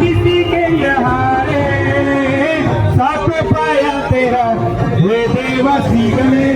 किसी के यहारे साथ पाया तेरा हे देवा श्री गणेश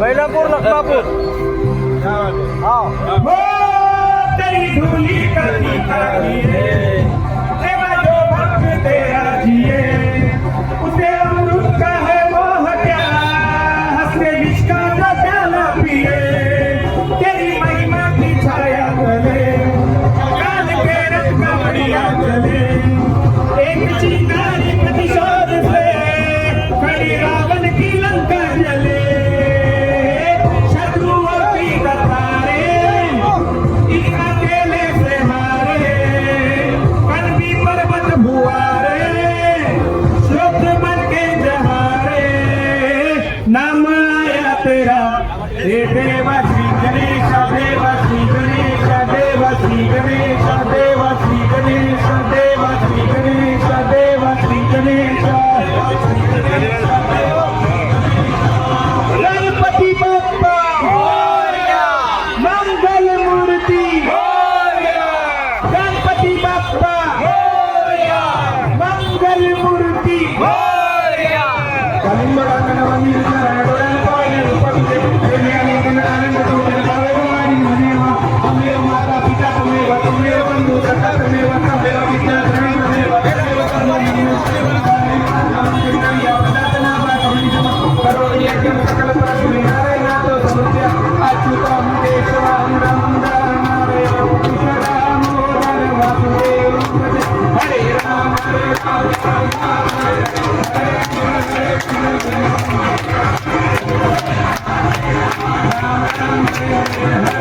बैलापूर लखमापूर. हा. मेरा हे देव श्री गणेश देव श्री गणेश देव श्री गणेश देव श्री गणेश देव श्री गणेश देव श्री गणेश। गणपति मंगल मूर्ति गणपति बप्पा मंगल मूर्ति। Yeah.